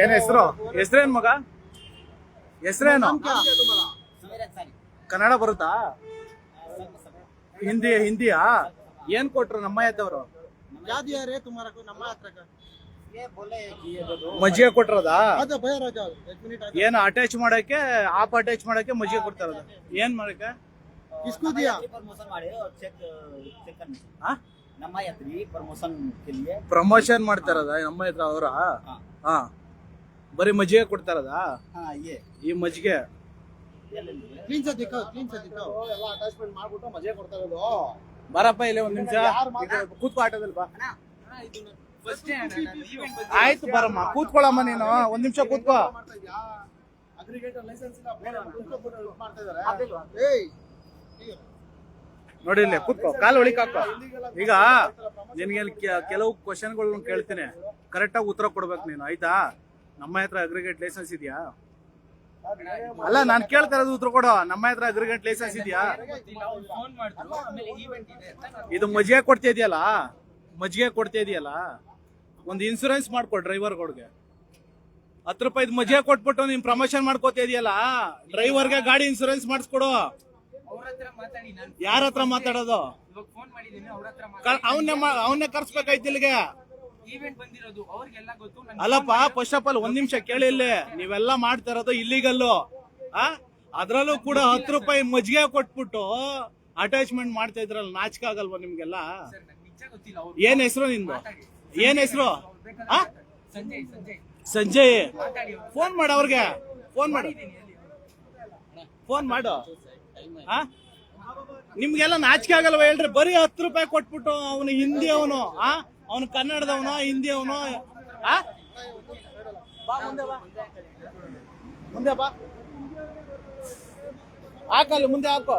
ಏನ್ ಹೆಸರು? ಹೆಸರೇನ್ ಮಗ? ಹೆಸರೇನು? ಕನ್ನಡ ಬರುತ್ತಾ? ಹಿಂದಿ ಹಿಂದಿಯಾ? ಏನ್ ಕೊಟ್ರು ನಮ್ಮ ಎದ್ದವರು ಮಜ್ಜಿಗೆ ಕೊಟ್ಟಿರೋದಾ ಏನ್ ಅಟ್ಯಾಚ್ ಮಾಡಕ್ಕೆ ಆಪ್ ಅಟ್ಯಾಚ್ ಮಾಡಕ್ಕೆ ಮಜ್ಜಿಗೆ ಕೊಡ್ತಾರದ? ಏನ್ ಮಾಡಕ್ಕೆ? ನಮ್ಮ ಯಾತ್ರಿ ಪ್ರಮೋಷನ್ ಕೆಲಿಗೆ ಪ್ರಮೋಷನ್ ಮಾಡ್ತಾರದ ನಮ್ಮ ಹತ್ರ ಅವರ ಹಾ. ಬರಿ ಬರೀ ಮಜ್ಜಿಗೆ ಕೊಡ್ತಾರದ ಹಾ ಏ ಈ ಮಜ್ಜಿಗೆ ಕ್ಲೀನ್ ಸರ್ ದಿಕ್ಕೋ ಕ್ಲೀನ್ ಸರ್ ದಿಕ್ಕೋ ಎಲ್ಲ ಅಟ್ಯಾಚ್ಮೆಂಟ್ ಮಾಡ್ಬಿಟ್ಟು ಮಜೆ ಕೊಡ್ತರೋದು ಬರಪ್ಪ ಇಲ್ಲೇ ಒಂದ್ ನಿಮಿಷ ಯಾರ್ ಮಾತಾಡ್- ಇದು ಕೂತ್ಕೋ ಆಟೋದಲ್ಲಿ ಬಾ ಆಯ್ತು ಬರಮ್ಮ ಕೂತ್ಕೊಳ್ಳಮ್ಮ ನೀನು ಒಂದ್ ನಿಮಿಷ ಕೂತ್ಕೋ ಮಾಡ್ತಾ ಅಗ್ರಿಗೇಟರ್ ಲೈಸೆನ್ಸ್ ಇಲ್ಲ ಬೇರೆ ಮಾಡ್ತಾ ಇದಾರೆ ಏಯ್ ನೋಡಿ ಇಲ್ಲಿ, ಕೂತ್ಕೋ, ಕಾಲು ಒಳಿಕ್ ಈಗ ನಿನ್ಗೆ ಕೆಲವು ಕ್ವಶನ್ಗಳನ್ನ ಕೇಳ್ತೀನಿ. ಕರೆಕ್ಟಾಗಿ ಉತ್ತರ ಕೊಡ್ಬೇಕು ನೀನು, ಆಯ್ತಾ? ನಮ್ಮ ಹತ್ರ ಅಗ್ರಿಗೇಟ್ ಲೈಸೆನ್ಸ್ ಇದೆಯಾ? ಅಲ್ಲ, ನಾನ್ ಕೇಳ್ತಾ ಇರೋದು ಉತ್ತರ ಕೊಡೋ. ನಮ್ಮ ಹತ್ರ ಅಗ್ರಿಗೇಟ್ ಲೈಸೆನ್ಸ್ ಇದೆಯಾ? ಇದು ಮಜ್ಜಿಗೆ ಕೊಡ್ತಾ ಇದೆಯಲ್ಲ? ಮಜ್ಜಿಗೆ ಕೊಡ್ತಾ ಇದೆಯಲ್ಲ? ಒಂದು ಇನ್ಸೂರೆನ್ಸ್ ಮಾಡ್ಕೊ ಡ್ರೈವರ್ಗಳಿಗೆ ಹತ್ತು ರೂಪಾಯಿ ಮಜ್ಜಿಗೆ ಕೊಟ್ಬಿಟ್ಟು ನೀನು ಪ್ರಮೋಷನ್ ಮಾಡ್ಕೋತಾ ಇದೆಯಲ್ಲ? ಡ್ರೈವರ್ಗೆ ಗಾಡಿ ಇನ್ಸೂರೆನ್ಸ್ ಮಾಡಿಸ್ಕೊಡು. ಯಾರ ಹತ್ರ ಮಾತಾಡೋದು? ಅವನ್ನೇ ಅವನ್ನೇ ಕರ್ಸ್ಬೇಕಾಯ್ತು ಇಲ್ಲಿಗೆ. ಅಲ್ಲಪ್ಪ ಫಸ್ಟ್ ಆಫ್ ಆಲ್ ಒಂದ್ ನಿಮಿಷ ಕೇಳಿ ಇಲ್ಲಿ. ನೀವೆಲ್ಲ ಮಾಡ್ತಾ ಇರೋದು ಇಲ್ಲಿಗಲ್ಲು ಆ? ಅದ್ರಲ್ಲೂ ಕೂಡ ಹತ್ತು ರೂಪಾಯಿ ಮಜ್ಜಿಗೆ ಕೊಟ್ಬಿಟ್ಟು ಅಟ್ಯಾಚ್ಮೆಂಟ್ ಮಾಡ್ತಾ ಇದ್ರಲ್ಲ ನಾಚಿಕೆ ಆಗಲ್ವಾ ನಿಮ್ಗೆಲ್ಲ? ಏನ್ ಹೆಸರು ನಿಂದು? ಏನ್ ಹೆಸರು? ಸಂಜಯ್ ಫೋನ್ ಮಾಡ ಅವ್ರಿಗೆ. ಫೋನ್ ಮಾಡ. ಫೋನ್ ಮಾಡು. ನಿಮ್ಗೆಲ್ಲ ನಾಚಿಕೆ ಆಗಲ್ವ ಹೇಳ್ರಿ? ಬರೀ ಹತ್ತು ರೂಪಾಯಿ ಕೊಟ್ಬಿಟ್ಟು ಅವನು ಹಿಂದಿ ಅವನು, ಆ? ಅವನು ಕನ್ನಡದವನು, ಹಿಂದಿ ಅವನು, ಆ? ಮುಂದೆ ಬಾ. ಹಾಕಲ್ಲ, ಮುಂದೆ ಹಾಕೋ.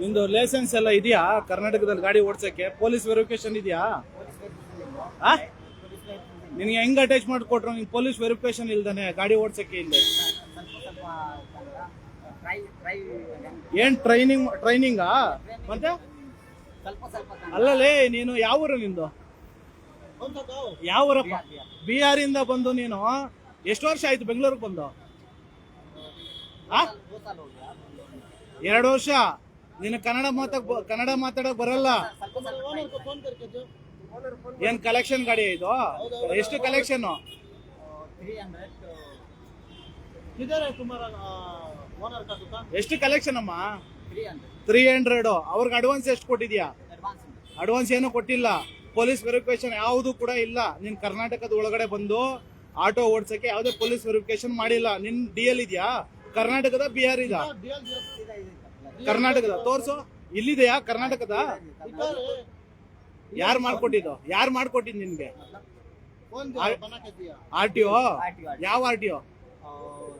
ನಿಂದು ಲೈಸೆನ್ಸ್ ಎಲ್ಲ ಇದೆಯಾ? ಕರ್ನಾಟಕದಲ್ಲಿ ಗಾಡಿ ಓಡ್ಸಕ್ಕೆ? ಪೊಲೀಸ್ ವೆರಿಫಿಕೇಶನ್ ಇದೆಯಾ? ನಿನಗೆ ಹೆಂಗ್ ಅಟ್ಯಾಚ್ ಮಾಡಿ ಕೊಟ್ರು ನಿಂಗೆ ಪೊಲೀಸ್ ವೆರಿಫಿಕೇಶನ್ ಇಲ್ದಾನೆ, ಗಾಡಿ ಓಡಿಸಕ್ಕೆ ಇಲ್ಲದೆ ಏನು ಟ್ರೈನಿಂಗ್ ಟ್ರೈನಿಂಗಾ ಮತ್ತೆ? ಅಲ್ಲಲೇ ನೀನು ಯಾವ ಊರು ನಿಂದು? ಯಾವ ಊರಪ್ಪ? ಇಂದ ಬಂದು ನೀನು? ಎಷ್ಟು ವರ್ಷ ಆಯ್ತು ಬೆಂಗಳೂರಿಗೆ ಬಂದು? ಎರಡು ವರ್ಷ. ನೀನು ಕನ್ನಡ ಮಾತಾಡ ಕನ್ನಡ ಮಾತಾಡಕ್ ಬರಲ್ಲ. ಏನ್ ಕಲೆಕ್ಷನ್ ಗಾಡಿ ಇದು? ಎಷ್ಟು ಕಲೆಕ್ಷನ್ ಎಷ್ಟು ಕಲೆಕ್ಷನ್ ಅಮ್ಮ? ತ್ರೀ ಹಂಡ್ರೆಡ್ ಅವ್ರಿಗೆ ಅಡ್ವಾನ್ಸ್ ಎಷ್ಟು ಕೊಟ್ಟಿದ್ಯಾ? ಅಡ್ವಾನ್ಸ್ ಏನು ಕೊಟ್ಟಿಲ್ಲ. ಪೊಲೀಸ್ ವೆರಿಫಿಕೇಶನ್ ಯಾವುದು ಕೂಡ ಇಲ್ಲ. ನಿನ್ ಕರ್ನಾಟಕದ ಒಳಗಡೆ ಬಂದು ಆಟೋ ಓಡ್ಸಕ್ಕೆ ಯಾವುದೇ ಪೊಲೀಸ್ ವೆರಿಫಿಕೇಶನ್ ಮಾಡಿಲ್ಲ. ನಿನ್ ಡಿ ಎಲ್ ಇದೆಯಾ? ಕರ್ನಾಟಕದ ಬಿಹಾರ್ ಇದ? ಕರ್ನಾಟಕದ. ತೋರ್ಸು. ಇಲ್ಲಿದೆಯಾ? ಕರ್ನಾಟಕದ? ಯಾರು ಮಾಡ್ಕೊಟ್ಟಿದ್ದು ಯಾರು ಮಾಡ್ಕೊಟ್ಟಿದ್ ನಿನ್ಗೆ कौन आ- बना के दिया ಆರ್ ಟಿ ಒ RTO. ಯಾವ ಆರ್ ಟಿ ಒ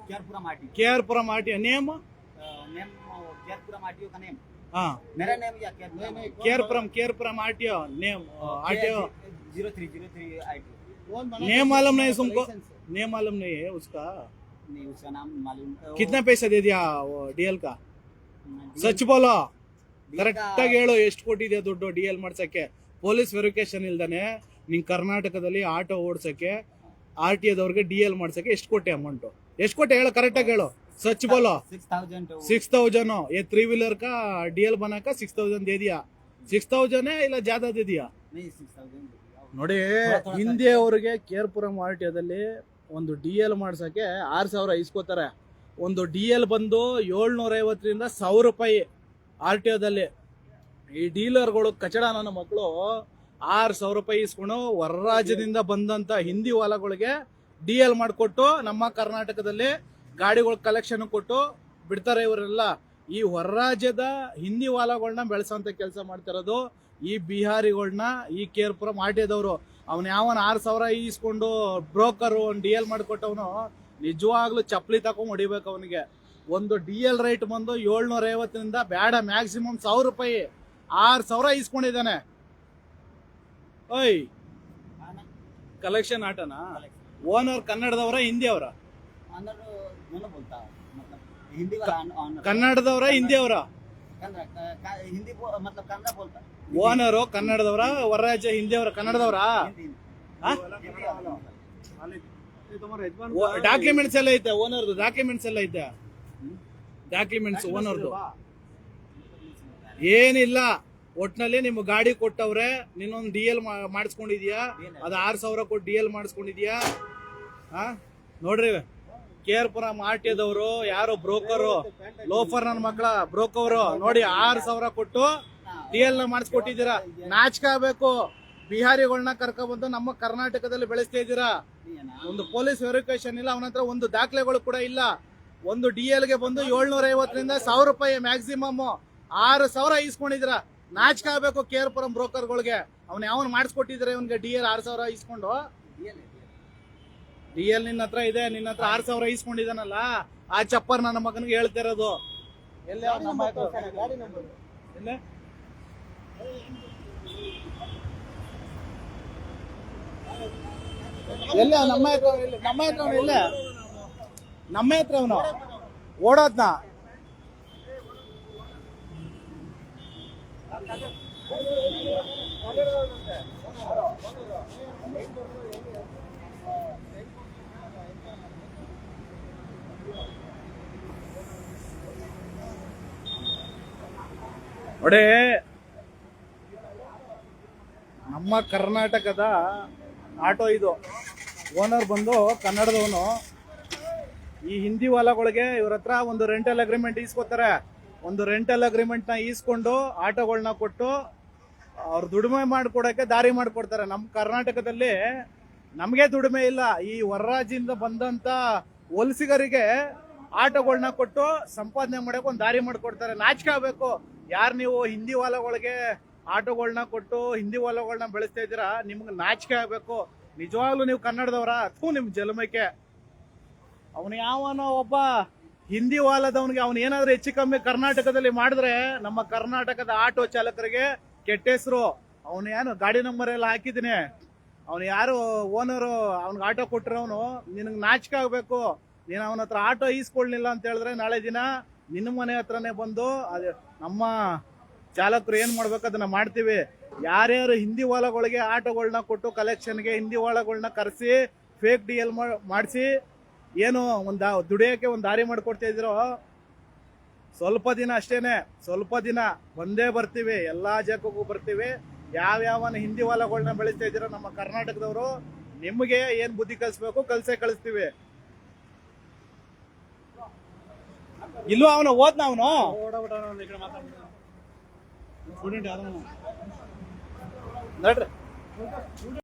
केयरपुरा माटी K R Puram R T O name name केयरपुरा माटियो का नेम ಹಾ मेरा नेम या केयरपुरा नहीं K R Puram K R Puram R T O name R T O zero three zero three I T कौन बना name मालूम नहीं तुमको नेम मालूम नहीं है उसका नहीं उसका नाम मालूम कितना पैसा दे दिया ಡಿಎಲ್ का ಸಚ್ ಬೋಲೋ ಕರೆಕ್ಟ್ ಆಗಿ ಹೇಳು ಎಷ್ಟು ಕೊಟ್ಟಿದ್ಯಾ ದುಡ್ಡು ಡಿ ಎಲ್ ಮಾಡ್ಸಕ್ಕೆ ಪೊಲೀಸ್ ವೆರಿಫಿಕೇಶನ್ ಇಲ್ದೇ ನಿಂಗೆ ಕರ್ನಾಟಕದಲ್ಲಿ ಆಟೋ ಓಡ್ಸೋಕ್ಕೆ ಆರ್ ಟಿ ಎದವ್ರಿಗೆ ಡಿ ಎಲ್ ಮಾಡ್ಸೋಕ್ಕೆ ಎಷ್ಟು ಕೊಟ್ಟೆ ಅಮೌಂಟು ಎಷ್ಟು ಕೊಟ್ಟೆ? ಹೇಳು ಕರೆಕ್ಟಾಗಿ ಹೇಳು. ಸ್ವಚ್ಛ ಬೋಲೋ ಸಿಕ್ಸ್ ತೌಸಂಡ್ ಏ ತ್ರೀ ವೀಲರ್ ಕಾ ಡಿ ಎಲ್ ಬನಾಕ ಸಿಕ್ಸ್ ತೌಸಂಡ್ ಇದೆಯಾ ಸಿಕ್ಸ್ ತೌಸಂಡ್ ಇಲ್ಲ ಜಾದಾ ಇದೆಯಾ ನೋಡಿ ಹಿಂದೆ ಅವ್ರಿಗೆ ಕೇರ್ಪುರಂ ಆರ್ ಟಿ ಎದಲ್ಲಿ ಒಂದು ಡಿ ಎಲ್ ಮಾಡ್ಸೋಕ್ಕೆ ಆರು ಸಾವಿರ ಇಸ್ಕೋತಾರೆ ಒಂದು ಡಿ ಎಲ್ ಬಂದು ಏಳ್ನೂರ ಐವತ್ತರಿಂದ ಸಾವಿರ ರೂಪಾಯಿ ಆರ್ ಟಿ ಒದಲ್ಲಿ ಈ ಡೀಲರ್ಗಳು ಕಚಡ ನನ್ನ ಮಕ್ಕಳು ಆರು ಸಾವಿರ ರೂಪಾಯಿ ಇಸ್ಕೊಂಡು ಹೊರ ರಾಜ್ಯದಿಂದ ಬಂದಂತ ಹಿಂದಿ ಹೊಲಗಳಿಗೆ ಡಿ ಎಲ್ ಮಾಡಿಕೊಟ್ಟು ನಮ್ಮ ಕರ್ನಾಟಕದಲ್ಲಿ ಗಾಡಿಗಳ ಕಲೆಕ್ಷನ್ ಕೊಟ್ಟು ಬಿಡ್ತಾರೆ ಇವರೆಲ್ಲ. ಈ ಹೊರ ರಾಜ್ಯದ ಹಿಂದಿ ಹೊಲಗಳನ್ನ ಬೆಳೆಸೋಂಥ ಕೆಲಸ ಮಾಡ್ತಿರೋದು ಈ ಬಿಹಾರಿಗಳನ್ನ ಈ ಕೇರ್ಪುರ ಮಾಡಿದವರು ಅವ್ನು ಯಾವನ್ ಆರು ಸಾವಿರ ಈಸ್ಕೊಂಡು ಬ್ರೋಕರು ಒಂದು ಡಿ ಎಲ್ ಮಾಡಿಕೊಟ್ಟವನು ನಿಜವಾಗ್ಲೂ ಚಪ್ಪಲಿ ತಕೊಂಡ್ ಹೊಡಿಬೇಕು ಅವನಿಗೆ. ಒಂದು ಡಿ ಎಲ್ ರೇಟ್ ಬಂದು ಏಳ್ನೂರ ಐವತ್ತರಿಂದ ಬೇಡ ಮ್ಯಾಕ್ಸಿಮಮ್ ಸಾವಿರ ರೂಪಾಯಿ. ಆರು ಸಾವಿರ ಇಸ್ಕೊಂಡಿದ್ದಾನೆ ಓಯ್. ಕಲೆಕ್ಷನ್ ಆಟನ? ಓನರ್ ಕನ್ನಡದವರ, ಹಿಂದಿಯವರ? ಕನ್ನಡದವರ, ಹಿಂದಿಯವರ? ಓನರು ಕನ್ನಡದವರ ವರರಾಜ ಹಿಂದಿ ಅವರ ಕನ್ನಡದವರ ಡಾಕ್ಯುಮೆಂಟ್ಸ್ ಎಲ್ಲ ಐತೆ ಓನರ್ದು ಡಾಕ್ಯುಮೆಂಟ್ಸ್ ಎಲ್ಲ ಐತೆ. ಡಾಕ್ಯುಮೆಂಟ್ಸ್ ಓನರ್ದು ಏನಿಲ್ಲ. ಒಟ್ನಲ್ಲಿ ನಿಮ್ ಗಾಡಿ ಕೊಟ್ಟವ್ರೆ, ನಿನ್ನೊಂದು ಡಿ ಎಲ್ ಮಾಡಿಸ್ಕೊಂಡಿದ್ಯಾ? ಅದ್ ಆರ್ ಸಾವಿರ ಕೊಟ್ಟು ಡಿ ಎಲ್ ಮಾಡಿಸ್ಕೊಂಡಿದ್ಯಾ? ಹಾ ನೋಡ್ರಿ, ಕೇರ್ಪುರ ಟಿ ಯಾರು ಬ್ರೋಕರು? ಲೋಫರ್ ನನ್ನ ಮಕ್ಕಳ ಬ್ರೋಕರು ನೋಡಿ, ಆರ್ ಸಾವಿರ ಕೊಟ್ಟು ಡಿ ಎಲ್ನ ಮಾಡಿಸ್ಕೊಟ್ಟಿದ್ದೀರಾ. ನಾಚ್ಕೋಬೇಕು ಬಿಹಾರಿಗಳನ್ನ ಕರ್ಕೊಬಂದು ನಮ್ಮ ಕರ್ನಾಟಕದಲ್ಲಿ ಬೆಳೆಸ್ತಾ ಇದ್ದೀರಾ. ಒಂದು ಪೊಲೀಸ್ ವೆರಿಫಿಕೇಶನ್ ಇಲ್ಲ ಅವನ ಹತ್ರ ಒಂದು ದಾಖಲೆಗಳು ಕೂಡ ಇಲ್ಲ. ಒಂದು ಡಿ ಗೆ ಬಂದು ಏಳ್ನೂರ ಐವತ್ತರಿಂದ ಸಾವಿರ ರೂಪಾಯಿ ಮ್ಯಾಕ್ಸಿಮಮ್ ಆರು ಸಾವಿರ ಈಸ್ಕೊಂಡಿದ್ರ ನಾಚಿಕೆ ಆಗ್ಬೇಕು ಕೆ ಆರ್ ಪುರಂ ಬ್ರೋಕರ್ಗಳಿಗೆ. ಅವ್ನ ಯಾವನ್ ಮಾಡಿಸ್ಕೊಟ್ಟಿದ್ರೆ ಇವನ್ಗೆ ಡಿ ಎಲ್ ಆರು ಸಾವಿರ ಈಸ್ಕೊಂಡು? ಡಿ ಎಲ್ ನಿನ್ನ ಹತ್ರ ಇದೆ ನಿನ್ನ ಹತ್ರ ಆರು ಸಾವಿರ ಈಸ್ಕೊಂಡಿದಾನಲ್ಲ ಆ ಚಪ್ಪರ್ ನನ್ನ ಮಗನಿಗೆ ಹೇಳ್ತಾ ಇರೋದು. ಎಲ್ಲ ನಮ್ಮ ಹತ್ರ? ನಮ್ಮ ಹತ್ರ? ಅವ್ನು ನಮ್ಮ ಹತ್ರ ಅವನು? ಓಡೋದ್ನ? ನೋಡಿ ನಮ್ಮ ಕರ್ನಾಟಕದ ಆಟೋ ಇದು. ಓನರ್ ಬಂದು ಕನ್ನಡದವನು. ಈ ಹಿಂದಿ ಹೊಲಗಳಿಗೆ ಇವ್ರ ಹತ್ರ ಒಂದು ರೆಂಟಲ್ ಅಗ್ರಿಮೆಂಟ್ ಈಸ್ಕೊತಾರೆ ಒಂದು ರೆಂಟಲ್ ಅಗ್ರಿಮೆಂಟ್ನ ಈಸ್ಕೊಂಡು ಆಟೋಗಳನ್ನ ಕೊಟ್ಟು ಅವ್ರು ದುಡಿಮೆ ಮಾಡಿಕೊಡೋಕ್ಕೆ ದಾರಿ ಮಾಡಿಕೊಡ್ತಾರೆ. ನಮ್ಮ ಕರ್ನಾಟಕದಲ್ಲಿ ನಮಗೆ ದುಡಿಮೆ ಇಲ್ಲ. ಈ ಹೊರರಾಜ್ಯದಿಂದ ಬಂದಂತ ವಲಸಿಗರಿಗೆ ಆಟೋಗಳನ್ನ ಕೊಟ್ಟು ಸಂಪಾದನೆ ಮಾಡಕ್ಕೆ ಒಂದು ದಾರಿ ಮಾಡಿಕೊಡ್ತಾರೆ. ನಾಚಿಕೆ ಆಗ್ಬೇಕು. ಯಾರು ನೀವು ಹಿಂದಿ ವಾಲಗಳಿಗೆ ಆಟೋಗಳನ್ನ ಕೊಟ್ಟು ಹಿಂದಿ ಹೊಲಗಳನ್ನ ಬೆಳೆಸ್ತಾ ಇದ್ದೀರಾ? ನಿಮ್ಗೆ ನಾಚಿಕೆ ಆಗ್ಬೇಕು. ನಿಜವಾಗ್ಲೂ ನೀವು ಕನ್ನಡದವರ? ಥೂ ನಿಮ್ಮ ಜನ್ಮಕ್ಕೆ ಅವನು ಯಾವನೋ ಒಬ್ಬ ಹಿಂದಿ ವಾಲದವನಿಗೆ ಅವನು ಏನಾದ್ರೂ ಹೆಚ್ಚು ಕಮ್ಮಿ ಕರ್ನಾಟಕದಲ್ಲಿ ಮಾಡಿದ್ರೆ ನಮ್ಮ ಕರ್ನಾಟಕದ ಆಟೋ ಚಾಲಕರಿಗೆ ಕೆಟ್ಟ ಹೆಸರು ಅವನು ಏನು ಗಾಡಿ ನಂಬರ್ ಎಲ್ಲ ಹಾಕಿದ್ದೀನಿ. ಅವನು ಯಾರು ಓನರು ಅವ್ನಿಗೆ ಆಟೋ ಕೊಟ್ಟಿರೋನು ನಿನಗೆ ನಾಚಿಕೆ ಆಗಬೇಕು. ನೀನು ಅವನ ಹತ್ರ ಆಟೋ ಈಸ್ಕೊಳ್ಳಿಲ್ಲ ಅಂತ ಹೇಳಿದ್ರೆ ನಾಳೆ ದಿನ ನಿನ್ನ ಮನೆ ಹತ್ರನೇ ಬಂದು ಅದೇ ನಮ್ಮ ಚಾಲಕರು ಏನು ಮಾಡ್ಬೇಕು ಅದನ್ನ ಮಾಡ್ತೀವಿ. ಯಾರ್ಯಾರು ಹಿಂದಿ ಹೊಲಗಳಿಗೆ ಆಟೋಗಳನ್ನ ಕೊಟ್ಟು ಕಲೆಕ್ಷನ್ಗೆ ಹಿಂದಿ ಹೊಲಗಳನ್ನ ಕರೆಸಿ ಫೇಕ್ ಡಿ ಎಲ್ ಮಾಡಿಸಿ ಏನು ಒಂದ್ ದುಡಿಯೋಕ್ಕೆ ದುಡಿಯೋಕೆ ಒಂದು ದಾರಿ ಮಾಡ್ಕೊಡ್ತಾ ಇದ್ರು ಸ್ವಲ್ಪ ದಿನ ಅಷ್ಟೇನೆ ಸ್ವಲ್ಪ ದಿನ ಬಂದೇ ಬರ್ತೀವಿ ಎಲ್ಲಾ ಜಾಗಕ್ಕೂ ಬರ್ತೀವಿ. ಯಾವ್ಯಾವನ ಹಿಂದಿ ಹೊಲಗಳನ್ನ ಬೆಳೀತಾ ಇದ್ದೀರೋ ನಮ್ಮ ಕರ್ನಾಟಕದವರು ನಿಮಗೆ ಏನ್ ಬುದ್ಧಿ ಕಲಿಸ್ಬೇಕು ಕಲ್ಸೇ ಕಳಿಸ್ತೀವಿ. ಇಲ್ಲೂ ಅವನು ಓದ್ನ ಅವನು? ನೋಡ್ರಿ.